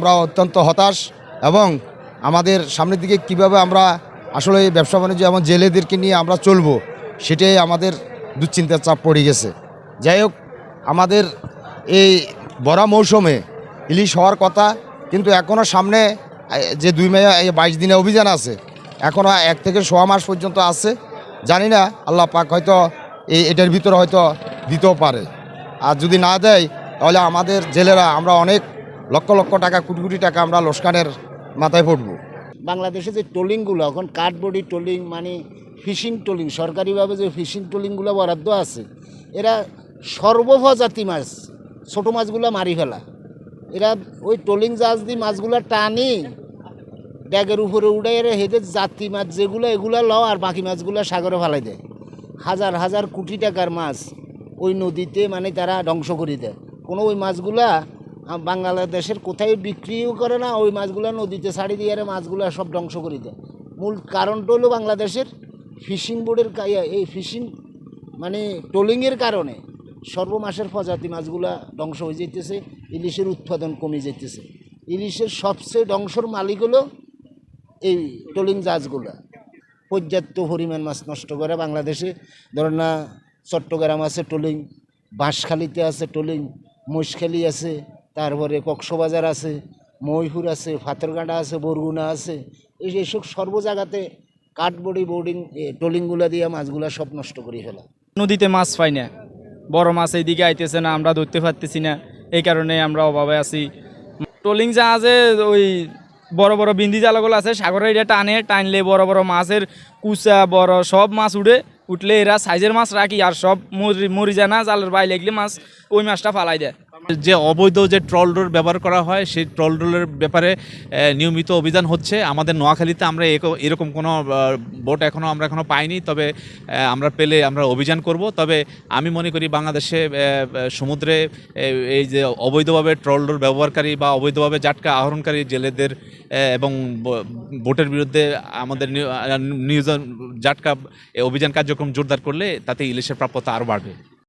আমরা অত্যন্ত হতাশ এবং আমাদের সামনের দিকে কীভাবে আমরা আসলে ব্যবসা বাণিজ্য এবং জেলেদেরকে নিয়ে আমরা চলবো, সেটাই আমাদের দুশ্চিন্তার চাপ পড়ে গেছে। যাই হোক, আমাদের এই বড়া মৌসুমে ইলিশ হওয়ার কথা, কিন্তু এখনও সামনে যে দুই মে বাইশ দিনে অভিযান আছে এখনও এক থেকে সোয়া মাস পর্যন্ত আছে। জানি না, আল্লাহ পাক হয়তো এই, এটার ভিতরে হয়তো দিতেও পারে। আর যদি না দেয়, তাহলে আমাদের জেলেরা, আমরা অনেক লক্ষ লক্ষ টাকা, কোটি কোটি টাকা আমরা লোসকানের মাথায় পড়ব। বাংলাদেশে যে ট্রোলিংগুলো এখন কাঠবডি ট্রোলিং মানে ফিশিং ট্রোলিং সরকারিভাবে যে ফিশিং ট্রোলিংগুলো বরাদ্দ আছে, এরা সর্বপ্রজাতি মাছ, ছোটো মাছগুলো মারি ফেলা। এরা ওই ট্রোলিং জাহাজ দিয়ে মাছগুলো টানি, ব্যাগের উপরে উঠে এরা হেদের জাতি মাছ যেগুলো, এগুলো লও আর বাকি মাছগুলো সাগরে ফেলাই দেয়। হাজার হাজার কোটি টাকার মাছ ওই নদীতে মানে তারা ধ্বংস করে দেয়। কোনো ওই মাছগুলা বাংলাদেশের কোথায় বিক্রিও করে না, ওই মাছগুলো নদীতে ছাড়ি দিয়ে আর মাছগুলো সব ধ্বংস করে দেয়। মূল কারণটা হলো বাংলাদেশের ফিশিং বোর্ডের এই ফিশিং মানে ট্রোলিংয়ের কারণে সর্বমাসের প্রজাতি মাছগুলা ধ্বংস হয়ে যেতেছে ইলিশের উৎপাদন কমে যেতেছে ইলিশের সবচেয়ে ধ্বংসর মালিক হলো এই ট্রোলিং জাহাজগুলো। পর্যাপ্ত পরিমাণ মাছ নষ্ট করে বাংলাদেশে। ধরেন না, চট্টগ্রাম আছে ট্রোলিং বাঁশখালিতে আছে ট্রোলিং মহিষখালী আছে তারপরে কক্সবাজার আছে ময়ূর আছে ফাতরগাঁডা আছে, বরগুনা আছে। এই এসব সর্ব জায়গাতে কাঠবডি বোর্ডিং ট্রোলিংগুলো দিয়ে মাছগুলো সব নষ্ট করে ফেলা। নদীতে মাছ পাই না। বড় মাছ এইদিকে আইতেছে না, আমরা ধরতে পারতেছি না। এই কারণে আমরা অভাবে আছি। ট্রোলিং জাহাজে ওই বড় বড় বিন্দি জালগুলো আছে, সাগরে এটা টানে, টানলে বড় বড় মাছের কুচা, বড় সব মাছ উঠে, উঠলে এরা সাইজের মাছ রাখি আর সব মরি মরি যায় না, জালের বাইরে লাগলে মাছ ওই মাছটা ফালাই দেয়। যে অবৈধ যে ট্রল ডোর ব্যবহার করা হয় সেই ট্রল রোলের ব্যাপারে নিয়মিত অভিযান হচ্ছে। আমাদের নোয়াখালীতে আমরা এরকম- কোনো বোট এখনও আমরা এখনও পাইনি। তবে আমরা পেলে আমরা অভিযান করব। তবে আমি মনে করি বাংলাদেশে সমুদ্রে এই যে অবৈধভাবে ট্রল ডোর ব্যবহারকারী বা অবৈধভাবে জাটকা আহরণকারী জেলেদের এবং বোটের বিরুদ্ধে আমাদের নিউ- আহ, নিউজন জাটকা অভিযান কার্যক্রম জোরদার করলে তাতে ইলিশের প্রাপ্যতা আরও বাড়বে।